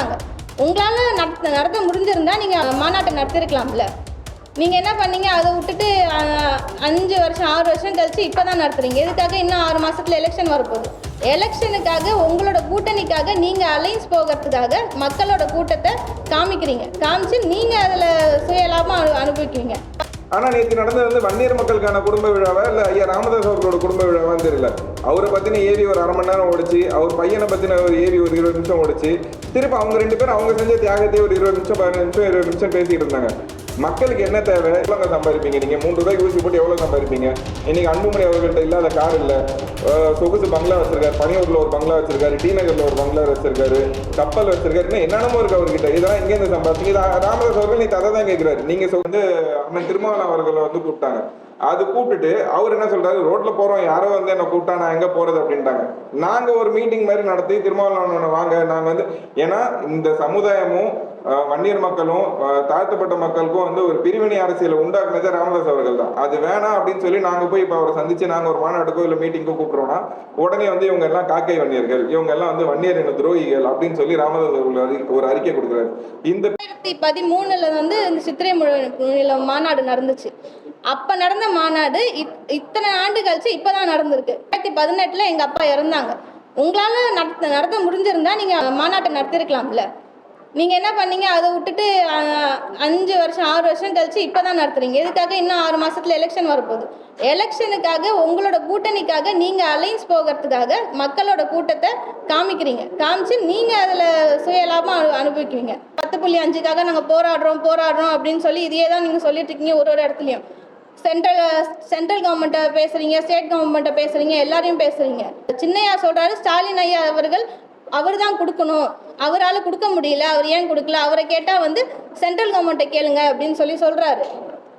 இருந்தாங்க உங்களால் நடத்த நடத்த முடிஞ்சிருந்தா நீங்கள் மாநாட்டை நடத்திருக்கலாம்ல. நீங்கள் என்ன பண்ணீங்க? அதை விட்டுட்டு அஞ்சு வருஷம் ஆறு வருஷம் கழிச்சு இப்போ தான் நடத்துகிறீங்க இதுக்காக இன்னும் ஆறு மாதத்தில் எலெக்ஷன் வரப்போகுது. எலெக்ஷனுக்காக உங்களோட கூட்டணிக்காக நீங்கள் அலைன்ஸ் போகிறதுக்காக மக்களோட கூட்டத்தை காமிக்கிறீங்க. காமிச்சு நீங்கள் அதில் சுயலாபம் அனு அனுபவிக்கிறீங்க. ஆனால் நேற்று நடந்தது வந்து வன்னியர் மக்களுக்கான குடும்ப விழாவா? இல்லை ஐயா ராமதாஸ் அவர்களோட குடும்ப விழாவான்னு தெரியல. அவரை பத்தின ஏவி ஒரு அரை மணி நேரம் ஓடிச்சு. அவர் பையனை பற்றின ஒரு ஏவி ஒரு இருபது நிமிஷம் ஓடிச்சு. திருப்பி அவங்க ரெண்டு பேரும் அவங்க செஞ்ச தியாகத்தை ஒரு இருபது நிமிஷம் பதினஞ்சு நிமிஷம் இருபது நிமிஷம் பேசிக்கிட்டு இருந்தாங்க. மக்களுக்கு என்ன தேவை எவ்வளோ சம்பாதிப்பீங்க? நீங்கள் மூன்று ரூபாய்க்கு ஊசி போட்டு எவ்வளோ சம்பாதிப்பீங்க? இன்னைக்கு அன்புமணி அவர்கள்ட்ட இல்லாத கார் இல்லை. சொகுசு பங்களா வச்சிருக்காரு. பனியூரில் ஒரு பங்களா வச்சிருக்காரு. டி ஒரு பங்களா வச்சிருக்காரு. கப்பல் வச்சிருக்காரு. இன்னும் என்னென்னமோ இருக்கு அவர்கிட்ட. இதெல்லாம் எங்கேருந்து சம்பாதிச்சீங்க ராமதாஸ் அவர்கள் நீ அதை தான் கேட்குறாரு நீங்கள் சொ- வந்து அண்ணன் திருமாவளவன் அவர்களை வந்து கூப்பிட்டாங்க. அது கூப்பிட்டுட்டு அவர் என்ன சொல்றாரு? ரோட்ல போறோம். யாரோ வந்து என்ன கூப்பிட்டா நான் எங்க போறது அப்படின்ட்டாங்க. நாங்க ஒரு மீட்டிங் மாதிரி நடத்தி திருமாவளவன் வாங்க. நாங்க வந்து ஏன்னா இந்த சமுதாயமும் வன்னியர் மக்களும் தாழ்த்தப்பட்ட மக்களுக்கும் வந்து ஒரு பிரிவினை அரசியலை உண்டாக்குனதே ராமதாஸ் அவர்கள் தான். அது வேணாம் அப்படின்னு சொல்லி நாங்க போய் இப்ப அவரை சந்திச்சு நாங்க ஒரு மாநாட்டுக்கோ இல்ல மீட்டிங்கோ கூப்பிடுறோம்னா உடனே வந்து இவங்க எல்லாம் காக்கை வன்னியர்கள் இவங்க எல்லாம் வந்து வன்னியர் இன துரோகிகள் அப்படின்னு சொல்லி ராமதாஸ் அவர்கள் ஒரு அறிக்கை கொடுக்குறாரு. இந்த ரெண்டாயிரத்தி பதிமூணுல வந்து இந்த சித்திரை மொழியில மாநாடு நடந்துச்சு. அப்ப நடந்த மாநாடு இத்- இத்தனை ஆண்டு கழிச்சு இப்பதான் நடந்திருக்கு. ரெண்டாயிரத்தி பதினெட்டுல எங்க அப்பா இறந்தாங்க. உங்களால நடத்த நடத்த முடிஞ்சிருந்தா நீங்க மாநாட்டை நடத்திருக்கலாம்ல. நீங்க என்ன பண்ணீங்க? அதை விட்டுட்டு அஞ்சு வருஷம் ஆறு வருஷம் கழிச்சு இப்பதான் நடத்துறீங்க. எதுக்காக இன்னும் ஆறு மாசத்துல எலெக்ஷன் வரப்போகுது? எலெக்ஷனுக்காக உங்களோட கூட்டணிக்காக நீங்க அலைன்ஸ் போகிறதுக்காக மக்களோட கூட்டத்தை காமிக்கிறீங்க. காமிச்சு நீங்க அதுல சுயலாபம் அனு அனுபவிக்கிறீங்க. பத்து புள்ளி அஞ்சுக்காக நாங்க போராடுறோம் போராடுறோம் அப்படின்னு சொல்லி இதையே தான் நீங்க சொல்லிட்டு இருக்கீங்க ஒரு ஒரு இடத்துலயும். சென்ட்ரல் சென்ட்ரல் கவர்மெண்ட்டை பேசுறீங்க ஸ்டேட் கவர்மெண்ட்டை பேசுறீங்க எல்லாரையும் பேசுறீங்க. சின்னையா சொல்றாரு ஸ்டாலின் ஐயா அவர்கள் அவர் தான் கொடுக்கணும். அவரால் கொடுக்க முடியல அவர் ஏன் கொடுக்கல? அவரை கேட்டால் வந்து சென்ட்ரல் கவர்மெண்ட்டை கேளுங்க அப்படின்னு சொல்லி சொல்கிறாரு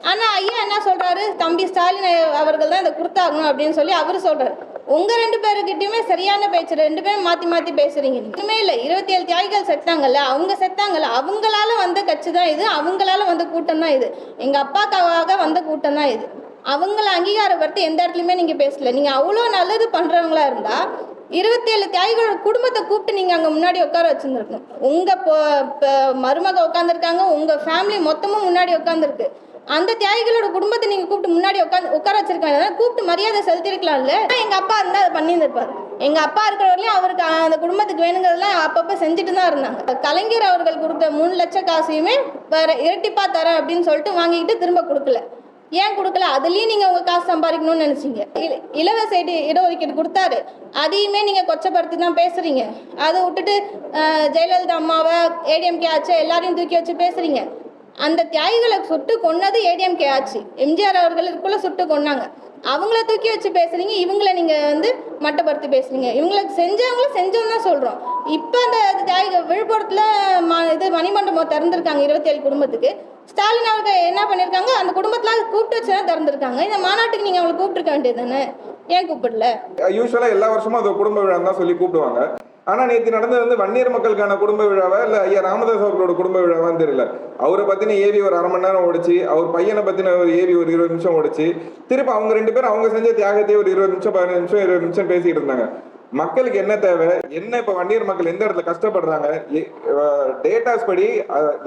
ஆனால் ஐயா என்ன சொல்கிறாரு தம்பி ஸ்டாலின் அவர்கள் தான் இதை கொடுத்தாகணும் அப்படின்னு சொல்லி அவர் சொல்கிறார் உங்கள் ரெண்டு பேருக்கிட்டையுமே சரியான பேச்சு ரெண்டு பேரும் மாற்றி மாற்றி பேசுகிறீங்க இன்னுமே இல்லை. இருபத்தி ஏழு தியாகிகள் செத்தாங்கல்ல அவங்க செத்தாங்கல்ல. அவங்களால வந்த கட்சி தான் இது. அவங்களால வந்த கூட்டம் தான் இது. எங்கள் அப்பாக்காவாக வந்த கூட்டம் தான் இது. அவங்கள அங்கீகாரப்படுத்தி எந்த இடத்துலையுமே நீங்கள் பேசல. நீங்கள் அவ்வளோ நல்லது பண்ணுறவங்களா இருந்தால் இருபத்தேழு தியாகிகளோட குடும்பத்தை கூப்பிட்டு நீங்கள் அங்கே முன்னாடி உட்கார வச்சுருந்துருக்கணும். உங்கள் பொ- இப்போ மருமக உட்காந்துருக்காங்க உங்கள் ஃபேமிலி மொத்தமும் முன்னாடி உட்காந்துருக்கு அந்த தியாகிகளோட குடும்பத்தை நீங்கள் கூப்பிட்டு முன்னாடி உட்காந்து உட்கார வச்சிருக்காங்க. கூப்பிட்டு மரியாதை செலுத்திருக்கலாம்ல. எங்கள் அப்பா இருந்தால் அதை பண்ணியிருந்திருப்பார். எங்கள் அப்பா இருக்கிற வரையும் அவருக்கு அந்த குடும்பத்துக்கு வேணுங்கிறதெல்லாம் அப்பப்போ செஞ்சுட்டு தான் இருந்தாங்க. கலைஞர் அவர்கள் கொடுத்த மூணு லட்சம் காசையுமே வேற இரட்டிப்பா தரேன் அப்படின்னு சொல்லிட்டு வாங்கிக்கிட்டு திரும்ப கொடுக்கல. ஏன் கொடுக்கல? அதுலேயும் நீங்கள் உங்கள் காசு சம்பாதிக்கணும்னு நினச்சிங்க. இலவச இட இடஒதுக்கீடு கொடுத்தாரு. அதையுமே நீங்கள் கொச்சப்படுத்தி தான் பேசுகிறீங்க அதை விட்டுட்டு ஜெயலலிதா அம்மாவை ஏடிஎம்கே ஆச்சு எல்லாரையும் தூக்கி வச்சு பேசுகிறீங்க அந்த தியாகிகளை சுட்டு கொன்னது ஏடிஎம்கே ஆச்சு. எம்ஜிஆர் அவர்கள் சுட்டு கொன்னாங்க. அவங்கள தூக்கி வச்சு பேசுறீங்க இவங்கள நீங்க வந்து மட்டப்படுத்தி பேசுறீங்க. இவங்களுக்கு செஞ்சவங்கள செஞ்சோம்னு தான் சொல்றோம். இப்போ அந்த தியாகிக விழுப்புரத்தில் ம- இது மணிமண்டபம் திறந்திருக்காங்க இருபத்தேழு குடும்பத்துக்கு. ஸ்டாலின் அவர்கள் என்ன பண்ணியிருக்காங்க அந்த குடும்பத்தில் கூப்பிட்டு வச்சு தான் திறந்துருக்காங்க. இந்த மாநாட்டுக்கு நீங்கள் அவங்களை கூப்பிட்டுருக்க வேண்டியது தானே? ஏன் கூப்பிடல? யூஸ்வலாக எல்லா வருஷமும் அது குடும்ப விழா தான் சொல்லி கூப்பிடுவாங்க. ஆனா நேற்று நடந்தது வந்து வன்னியர் மக்களுக்கான குடும்ப விழாவா? இல்ல ஐயா ராமதாஸ் அவர்களோட குடும்ப விழாவான்னு தெரியல. அவரை பத்தின ஏவி ஒரு அரை மணி நேரம் ஓடிச்சு. அவர் பையனை பத்தின ஒரு ஏவி ஒரு இருபது நிமிஷம் ஓடிச்சு. திருப்பி அவங்க ரெண்டு பேரும் அவங்க செஞ்ச தியாகத்தையே ஒரு இருபது நிமிஷம் பதினஞ்சு நிமிஷம் இருபது நிமிஷம் பேசிட்டு இருந்தாங்க. மக்களுக்கு என்ன தேவை? என்ன இப்ப வன்னியர் மக்கள் எந்த இடத்துல கஷ்டப்படுறாங்க? டேட்டாஸ் படி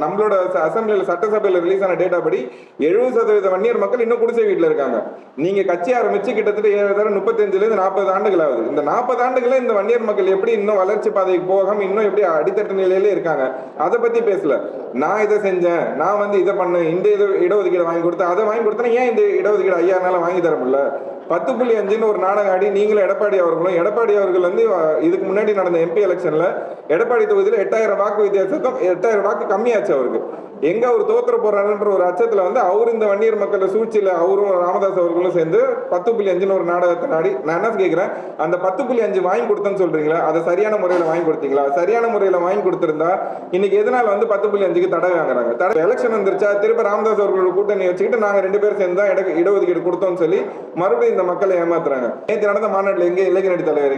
நம்மளோட அசம்பிளியில சட்டசபையில ரிலீஸ் ஆன டேட்டா படி எழுபது சதவீத வன்னியர் மக்கள் இன்னும் குடிசை வீட்டுல இருக்காங்க. நீங்க கட்சி ஆரம்பிச்சு கிட்டத்தட்ட ஏழாயிரம் முப்பத்தஞ்சுல இருந்து நாற்பது ஆண்டுகள் ஆகுது இந்த நாற்பது ஆண்டுகள இந்த வன்னியர் மக்கள் எப்படி இன்னும் வளர்ச்சி பாதைக்கு போகாம இன்னும் எப்படி அடித்தட்டு நிலையில இருக்காங்க? அதை பத்தி பேசல. நான் இதை செஞ்சேன். நான் வந்து இதை பண்ணேன். இந்த இது இடஒதுக்கீடு வாங்கி கொடுத்தேன். அதை வாங்கி கொடுத்தேன் ஏன் இந்த இடஒதுக்கீடு ஐயாயிரம் வாங்கி தர முடியல? பத்து புள்ளி அஞ்சுன்னு ஒரு நாடகம் ஆடி நீங்களும் எடப்பாடி அவர்களும் எடப்பாடி அவர்கள் வந்து இதுக்கு முன்னாடி நடந்த எம்பி எலெக்ஷன்ல எடப்பாடி தொகுதியில் எட்டாயிரம் வாக்கு வித்தியாசத்தும் எட்டாயிரம் வாக்கு கம்மியாச்சு அவருக்கு. எங்க அவர் தோத்துற போறாருன்ற ஒரு அச்சத்துல வந்து அவர் இந்த வன்னியர் மக்கள் சூழ்ச்சியில அவரும் ராமதாஸ் அவர்களும் சேர்ந்து பத்து புள்ளி அஞ்சுன்னு ஒரு நாடகத்தை நாடி நான் என்ன கேட்கிறேன் அந்த பத்து புள்ளி அஞ்சு வாங்கி கொடுத்தேன்னு சொல்றீங்களா? அதை சரியான முறையில வாங்கி கொடுத்தீங்களா? சரியான முறையில வாங்கி கொடுத்திருந்தா இன்னைக்கு எதனால வந்து பத்து புள்ளி அஞ்சுக்கு தடை வாங்குறாங்க? தடை எலெக்ஷன் வந்துருச்சா? திருப்ப ராமதாஸ் அவர்களோட கூட்டணி வச்சுக்கிட்டு நாங்க ரெண்டு பேரும் சேர்ந்து தான் இட இடஒதுக்கீடு கொடுத்தோம்னு சொல்லி மறுபடியும் இந்த மக்களை ஏமாத்துறாங்க. நேற்று நடந்த மாநாட்டில் எங்க இளைஞரணி தலைவர்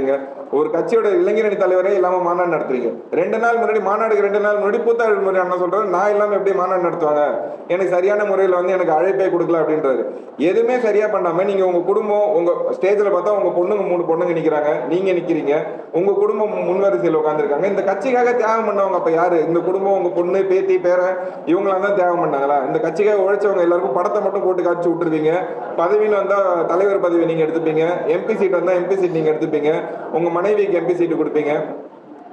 ஒரு கட்சியோட இளைஞரணி தலைவரே இல்லாம மாநாடு நடத்துறீங்க. ரெண்டு நாள் முன்னாடி மாநாடுக்கு ரெண்டு நாள் முன்னாடி பூத்தாள் முறை அண்ணன் சொல்றாரு நான் இல்லாம எப்படி மாநாடு நடத்துவாங்க? எனக்கு சரியான முறையில் வந்து எனக்கு அழைப்பே கொடுக்கல அப்படின்றாரு. எதுவுமே சரியா பண்ணாம நீங்க உங்க குடும்பம் உங்க ஸ்டேஜ்ல பார்த்தா உங்க பொண்ணுங்க மூணு பொண்ணுங்க நிக்கிறாங்க நீங்க நிக்கிறீங்க. உங்க குடும்பம் முன்வரிசையில் உட்காந்துருக்காங்க இந்த கட்சிக்காக தியாகம் பண்ணவங்க அப்ப யாரு? இந்த குடும்பம் உங்க பொண்ணு பேத்தி பேரன் இவங்களாம் தான் தியாகம் பண்ணாங்களா? இந்த கட்சிக்காக உழைச்சவங்க எல்லாருக்கும் படத்தை மட்டும் போட்டு காட்சி விட்டுருவீங்க. பதவியில் வந்தா தலைவர் பதவி நீங்க எடுத்துப்பீங்க. எம்பி சீட் வந்தா எம்பி சீட் நீங்க எடுத்துப்பீங்க. உங்க மனைவிக்கு எம்பி சீட் கொடுப்பீங்க?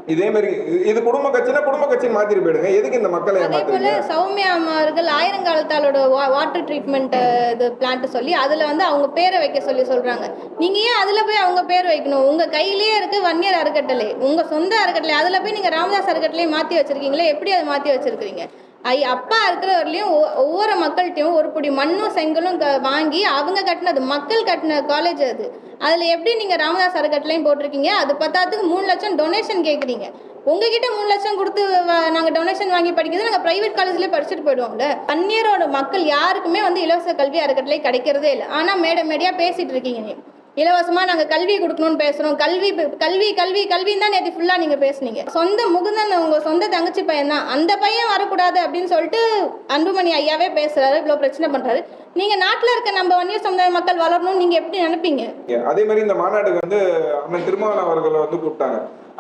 இதே மாதிரி இது- குடும்ப கட்சினா குடும்ப கட்சின்னு மாத்திட்டு போயிடுங்க. எதுக்கு இந்த மக்களை அதே போல சௌமியா அம்மார்கள் ஆயிரங்காலத்தாலோட வாட்டர் ட்ரீட்மெண்ட் இது பிளான்ட் சொல்லி அதுல வந்து அவங்க பேரை வைக்க சொல்லி சொல்றாங்க. நீங்க ஏன் அதுல போய் அவங்க பேர் வைக்கணும்? உங்க கையிலேயே இருக்கு வன்னியர் அறக்கட்டளை. உங்க சொந்த அறக்கட்டளை. அதுல போய் நீங்க ராமதாஸ் அறக்கட்டளை மாத்தி வச்சிருக்கீங்களே? எப்படி அதை மாத்தி வச்சிருக்கீங்க ஐ அப்பா இருக்கிறவர்லையும் ஒவ்வொரு மக்கள்கிட்டயும் ஒரு பிடி மண்ணும் செங்கலும் க- வாங்கி அவங்க கட்டினது மக்கள் கட்டின காலேஜ் அது. அதில் எப்படி நீங்கள் ராமதாஸ் அறக்கட்டளையும் போட்டிருக்கீங்க? அது பத்தாத்துக்கு மூணு லட்சம் டொனேஷன் கேட்குறீங்க உங்ககிட்ட மூணு லட்சம் கொடுத்து நாங்கள் டொனேஷன் வாங்கி படிக்கிறது நாங்கள் ப்ரைவேட் காலேஜ்லேயே படிச்சுட்டு போயிடுவோம்ல. பன்னியரோட மக்கள் யாருக்குமே வந்து இலவச கல்வி அறக்கட்டளை கிடைக்கிறதே இல்லை. ஆனால் மேடை மேடையாக பேசிகிட்டு இருக்கீங்க இலவசமாக நாங்கள் கல்வி கொடுக்கணும்னு பேசுகிறோம் கல்வி கல்வி கல்வி கல்வின்னு தான் நேற்று ஃபுல்லாக நீங்கள் பேசுனீங்க. சொந்த முகுந்தன் உங்கள் சொந்த தங்கச்சி பையன் தான். அந்த பையன் வரக்கூடாது அப்படின்னு சொல்லிட்டு அன்புமணி ஐயாவே பேசுகிறாரு இவ்வளோ பிரச்சனை பண்ணுறாரு நீங்கள் நாட்டில் இருக்க நம்ம வன்னியர் சமுதாய மக்கள் வளரணும்னு நீங்கள் எப்படி நினைப்பீங்க? அதே மாதிரி இந்த மாநாட்டுக்கு வந்து அண்ணன் திருமாவளவன் அவர்களை வந்து கூப்பிட்டாங்க.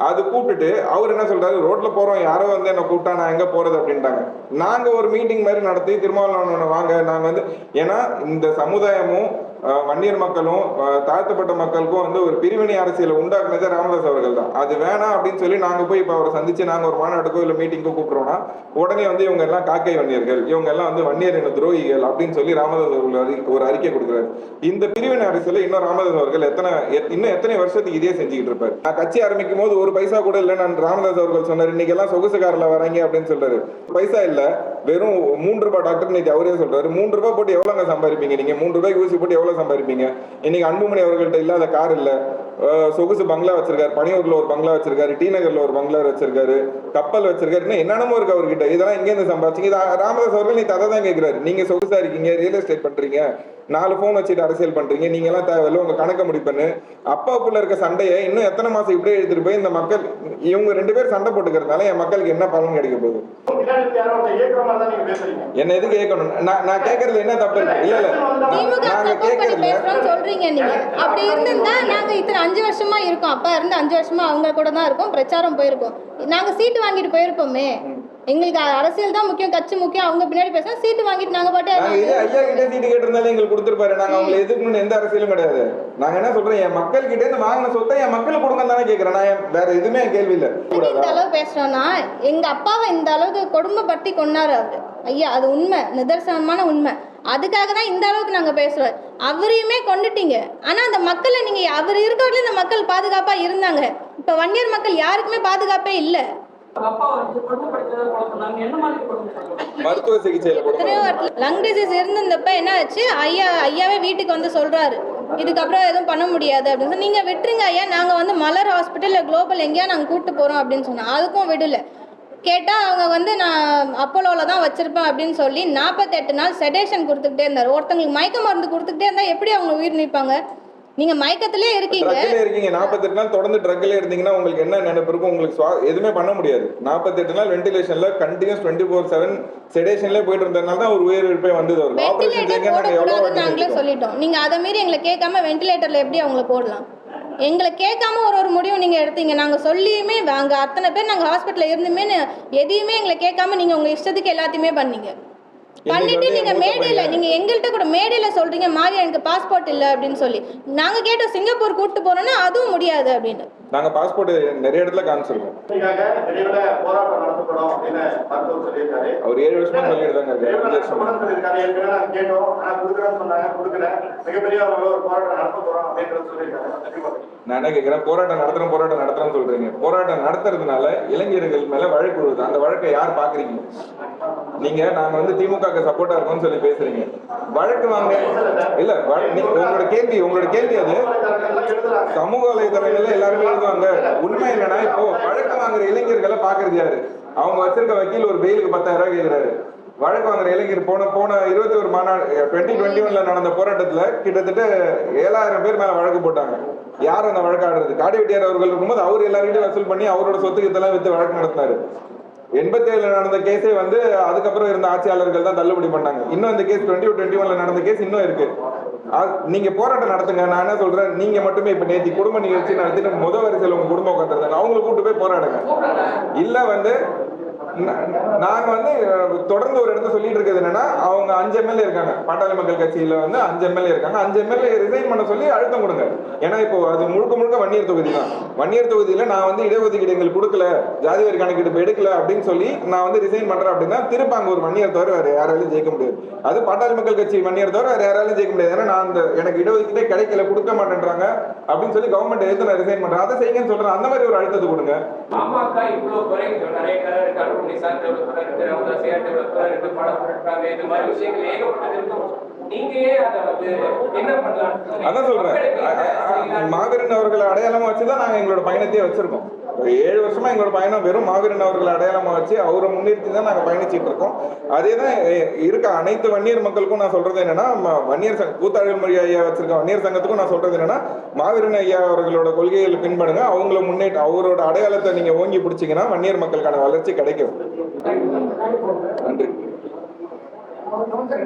அது கூப்பிட்டுட்டு அவர் என்ன சொல்றாரு? ரோட்ல போறோம். யாரோ வந்து என்ன கூப்பிட்டா நான் எங்க போறது அப்படின்ட்டாங்க. நாங்க ஒரு மீட்டிங் மாதிரி நடத்தி திருமாவளவன் வாங்க நாங்க வந்து ஏன்னா இந்த சமுதாயமும் வன்னியர் மக்களும் தாழ்த்தப்பட்ட மக்களுக்கும் வந்து ஒரு பிரிவினை அரசியலை உண்டாக்குனதே ராமதாஸ் அவர்கள் தான். அது வேணாம் அப்படின்னு சொல்லி நாங்கள் போய் இப்போ அவரை சந்திச்சு நாங்கள் ஒரு மாநாட்டுக்கோ இல்லை மீட்டிங்கோ கூப்பிட்றோம்னா உடனே வந்து இவங்க எல்லாம் காக்கை வன்னியர்கள் இவங்க எல்லாம் வந்து வன்னியர் என்ன துரோகிகள் அப்படின்னு சொல்லி ராமதாஸ் அவர்கள் அறி- ஒரு அறிக்கை கொடுக்குறாரு. இந்த பிரிவினை அரசியலை இன்னும் ராமதாஸ் அவர்கள் எத்தனை இன்னும் எத்தனை வருஷத்துக்கு இதே செஞ்சுக்கிட்டு இருப்பார். நான் கட்சி ஆரம்பிக்கும் போது ஒரு பைசா கூட இல்லை நான் ராமதாஸ் அவர்கள் சொன்னார் இன்னைக்கு எல்லாம் சொகுசு வராங்க அப்படின்னு சொல்றாரு. பைசா இல்லை. வெறும் மூன்று ரூபாய் டாக்டர் நேற்று அவரே சொல்றாரு. மூன்று ரூபாய் போட்டு எவ்வளோங்க சம்பாதிப்பீங்க நீங்க? மூன்று ரூபாய்க்கு ஊசி போட்டு எவ்வளோ சம்பாதிப்பீங்க? இன்னைக்கு அன்புமணி அவர்கள்ட்ட இல்லாத கார் இல்லை. சொகுசு பங்களா வச்சிருக்காரு. பனியூர்ல ஒரு பங்களா வச்சிருக்காரு. டி நகர்ல ஒரு பங்களா வச்சிருக்காரு. கப்பல் வச்சிருக்காரு. இன்னும் என்னென்னமோ இருக்கு அவர்கிட்ட. இதெல்லாம் எங்கேருந்து சம்பாதிச்சிங்க? இது ராமதாஸ் அவர்கள் நீ அதை தான் கேட்கிறாரு நீங்க சொகுசா இருக்கீங்க ரியல் எஸ்டேட் பண்றீங்க நாலு போன் வச்சுட்டு அரசியல் பண்றீங்க நீங்க எல்லாம் தேவையில்ல உங்க கணக்க முடிப்பண்ணு அப்பாவுக்குள்ள இருக்க சண்டையை இன்னும் எத்தனை மாசம் இப்படியே எடுத்துட்டு போய் இந்த மக்கள் இவங்க ரெண்டு பேர் சண்டை போட்டுக்கிறதுனால என் மக்களுக்கு என்ன பலன் கிடைக்க போகுது பின்னாடி யாரோ ஒருத்தர் இயக்குற மாதிரி தான் நீங்க பேசுறீங்க என்ன எது கேட்கணும்? நான் நான் கேட்கறதுல என்ன தப்பு? இருக்கு இல்ல இல்ல. திமுக நாங்க பேசுறோம்னு சொல்றீங்க நீங்க. அப்படி இருந்திருந்தா நாங்க இத்தனை அஞ்சு வருஷமா இருக்கோம். அப்பா இருந்து அஞ்சு வருஷமா அவங்க கூட தான் இருக்கோம். பிரச்சாரம் போயிருக்கோம். நாங்க சீட்டு வாங்கிட்டு போயிருப்போமே எங்களுக்கு அரசியல் தான் முக்கியம் கட்சி முக்கியம். அவங்க பின்னாடி பேச சீட்டு வாங்கிட்டு நாங்க பாட்டு ஐயா கிட்ட சீட்டு கேட்டிருந்தாலே எங்களுக்கு கொடுத்துருப்பாரு. நாங்க அவங்களை எதுக்கணும்னு எந்த அரசியலும் கிடையாது. நாங்க என்ன சொல்றோம்? என் மக்கள் கிட்ட இருந்து வாங்கின சொத்தை என் மக்களுக்கு கொடுங்க தானே கேட்கறேன் நான் வேற எதுவுமே கேள்வி இல்ல இந்த அளவு பேசுறோம்னா எங்க அப்பாவை இந்த அளவுக்கு கொடுமைப்படுத்தி கொண்டாரு அவரு. ஐயா அது உண்மை. நிதர்சனமான உண்மை. அதுக்காக தான் இந்த அளவுக்கு நாங்க பேசுறோம். அவரையுமே கொண்டுட்டீங்க. ஆனா அந்த மக்களை நீங்க அவர் இருக்கிறவரையும் இந்த மக்கள் பாதுகாப்பா இருந்தாங்க. இப்ப வன்னியர் மக்கள் யாருக்குமே பாதுகாப்பே இல்ல. மருத்துவ சிகிச்சையில லங் டிசீஸ் இருந்திருந்தப்ப என்ன ஆச்சு? ஐயா ஐயாவே வீட்டுக்கு வந்து சொல்றாரு. இதுக்கப்புறம் எதுவும் பண்ண முடியாது அப்படின்னு சொல்லி நீங்க விட்டுருங்க ஐயா. நாங்க வந்து மலர் ஹாஸ்பிட்டல் குளோபல் எங்கேயா நாங்க கூட்டு போறோம் அப்படின்னு சொன்னோம் அதுக்கும் விடல. கேட்டா அவங்க வந்து நான் அப்போலோல தான் வச்சிருப்பேன் அப்படின்னு சொல்லி நாற்பத்தெட்டு நாள் செடேஷன் கொடுத்துக்கிட்டே இருந்தார். ஒருத்தங்களுக்கு மயக்க மருந்து கொடுத்துக்கிட்டே இருந்தா எப்படி அவங்க உயிர் நிற்பாங்க நீங்க மயக்கத்திலே இருக்கீங்க. ட்ரக்ல இருக்கீங்க. நாற்பத்தெட்டு நாள் தொடர்ந்து ட்ரக்ல இருந்தீங்கன்னா உங்களுக்கு என்ன நினைப்பு இருக்கும்? உங்களுக்கு எதுவுமே பண்ண முடியாது. நாற்பத்தெட்டு நாள் வென்டிலேஷன்ல கண்டினியூஸ் டுவெண்ட்டி ஃபோர் செவன் செடேஷன்ல போயிட்டு இருந்ததுனால தான் ஒரு உயிர் இழப்பே வந்தது அவருக்கு. ஆபரேஷன் வாட்டி நாங்களே. சொல்லிட்டோம். நீங்க அதை மீறி எங்களை கேட்காம வென்டிலேட்டர்ல எப்படி அவங்கள போடலாம்? எங்களை கேட்காம ஒரு ஒரு முடிவு நீங்க எடுத்தீங்க. நாங்க சொல்லியுமே அங்க அத்தனை பேர் நாங்க ஹாஸ்பிட்டல்ல இருந்துமே எதையுமே எங்களை கேட்காம நீங்க உங்க இஷ்டத்துக்கு எல்லாத்தையுமே பண்ணீங்க. பண்ணிட்டு நீங்க மேடையில. நீங்க எங்கள்கிட்ட கூட மேடையில சொல்றீங்க மாறி எனக்கு பாஸ்போர்ட் இல்ல அப்படின்னு சொல்லி. நாங்க கேட்டோம் சிங்கப்பூர் கூட்டு போறோம்னா அதுவும் முடியாது அப்படின்னு நாங்க பாஸ்போர்ட் நிறைய இடத்துல காமிச்சிருக்கோம். அவர் ஏழு வருஷமா சொல்லிட்டு சொல்லியிருக்காரு. ஏற்கனவே நாங்க கேட்டோம். ஆனா கொடுக்குறேன்னு சொன்னாங்க. கொடுக்கல. மிகப்பெரிய ஒரு போராட்டம் நடத்த போறோம் அப்படின்றது சொல்லியிருக்காரு. கண்டிப்பா. நான் என்ன கேட்கிறேன் போராட்டம் நடத்துறோம் போராட்டம் நடத்துறோம்னு சொல்றீங்க. போராட்டம் நடத்துறதுனால இளைஞர்கள் மேல வழக்கு அந்த வழக்கை யார் பாக்குறீங்க நீங்க நாங்க வந்து திமுக சப்போர்ட்டா இருக்கோம்னு சொல்லி பேசுறீங்க. வழக்கு வாங்க. இல்ல உங்களோட கேள்வி உங்களோட கேள்வி அது. சமூக வலைதளங்கள்ல எல்லாருமே எழுதுவாங்க. உண்மை என்னன்னா இப்போ வழக்கு வாங்குற இளைஞர்களை பாக்குறது யாரு? அவங்க வச்சிருக்க வக்கீல் ஒரு பெயிலுக்கு பத்தாயிரம் ரூபாய் கேக்குறாரு. வழக்கு வாங்குற இளைஞர் போன போன இருபத்தி ஒரு மாநாடு டுவெண்ட்டி டுவெண்ட்டி ஒன்ல நடந்த போராட்டத்துல கிட்டத்தட்ட ஏழாயிரம் பேர் மேல வழக்கு போட்டாங்க. யார் அந்த வழக்கு ஆடுறது காடி வெட்டியார் அவர்கள் இருக்கும்போது அவர் எல்லாருக்கிட்டையும் வசூல் பண்ணி அவரோட சொத்துக்கு இதெல்லாம் வித்து வழக்கு நடத்தினாரு. எண்பத்தி ஏழுல நடந்த கேஸே வந்து அதுக்கப்புறம் இருந்த ஆட்சியாளர்கள் தான் தள்ளுபடி பண்ணாங்க. இன்னும் இந்த கேஸ் டுவெண்ட்டி டுவெண்ட்டி ஒன்ல நடந்த கேஸ் இன்னும் இருக்கு. அது- நீங்க போராட்டம் நடத்துங்க. நான் என்ன சொல்றேன்? நீங்க மட்டுமே இப்ப நேற்று குடும்ப நிகழ்ச்சி நடத்திட்டு முத வரிசையில் உங்க குடும்பம் உட்காந்துருந்தாங்க அவங்களை கூட்டு போய் போராடுங்க. இல்ல வந்து நாங்க வந்து தொடர்ந்து ஒரு சொல்லிட்டு இருக்கிறது என்னன்னா அவங்க அஞ்சு எம்எல்ஏ இருக்காங்க. பாட்டாளி மக்கள் கட்சியில வந்து அஞ்சு எம்எல்ஏ இருக்காங்க. அஞ்சு எம்எல்ஏ ரிசைன் பண்ண சொல்லி அழுத்தம் கொடுங்க. ஏன்னா இப்போ அது முழுக்க முழுக்க வன்னியர் தொகுதி தான். வன்னியர் தொகுதியில நான் வந்து இடஒதுக்கீடு எங்களுக்கு கொடுக்கல ஜாதி வரி கணக்கெடுப்பு எடுக்கல அப்படின்னு சொல்லி நான் வந்து ரிசைன் பண்றேன் அப்படின்னா திருப்ப அங்க ஒரு வன்னியர் தவிர வேற யாராலையும் ஜெயிக்க முடியாது. அது பாட்டாளி மக்கள் கட்சி வன்னியர் தவிர வேற யாராலையும் ஜெயிக்க முடியாது. ஏன்னா நான் அந்த எனக்கு இடஒதுக்கீடே கிடைக்கல கொடுக்க மாட்டேன்றாங்க அப்படின்னு சொல்லி கவர்மெண்ட் எடுத்து நான் ரிசைன் பண்றேன். அதை செய்யுங்கன்னு சொல்றேன். அந்த மாதிரி ஒரு அழுத்தத்தை கொடுங்க. பாமக இவ்வளவு குறைகள் நிறைய கலர் இருக்கு அலுவலி எவ்வளவு குறை இருக்கு. அவங்க சேர்த்து எவ்வளவு குறை இருக்கு. படம் மாதிரி விஷயங்கள் ஏகப்பட்டது இருக்கும் அதான் சொல்றேன். மாவீரன் அவர்களை அடையாளமா வச்சுதான் நாங்க எங்களோட பயணத்தையே வச்சிருக்கோம். ஏழு வருஷமா எங்களோட பயணம் வெறும் மாவீரன் அவர்களை அடையாளமா வச்சு அவரை முன்னிறுத்தி தான் நாங்க பயணிச்சிட்டு இருக்கோம். அதே தான் இருக்க அனைத்து வன்னியர் மக்களுக்கும் நான் சொல்றது என்னன்னா வன்னியர் சங்க கூத்தாழல் மொழி ஐயா வச்சிருக்க வன்னியர் சங்கத்துக்கும் நான் சொல்றது என்னன்னா மாவீரன் ஐயா அவர்களோட கொள்கைகளை பின்படுங்க. அவங்கள முன்னேற்ற அவரோட அடையாளத்தை நீங்க ஓங்கி பிடிச்சீங்கன்னா வன்னியர் மக்களுக்கான வளர்ச்சி கிடைக்கும். நன்றி. Vamos a.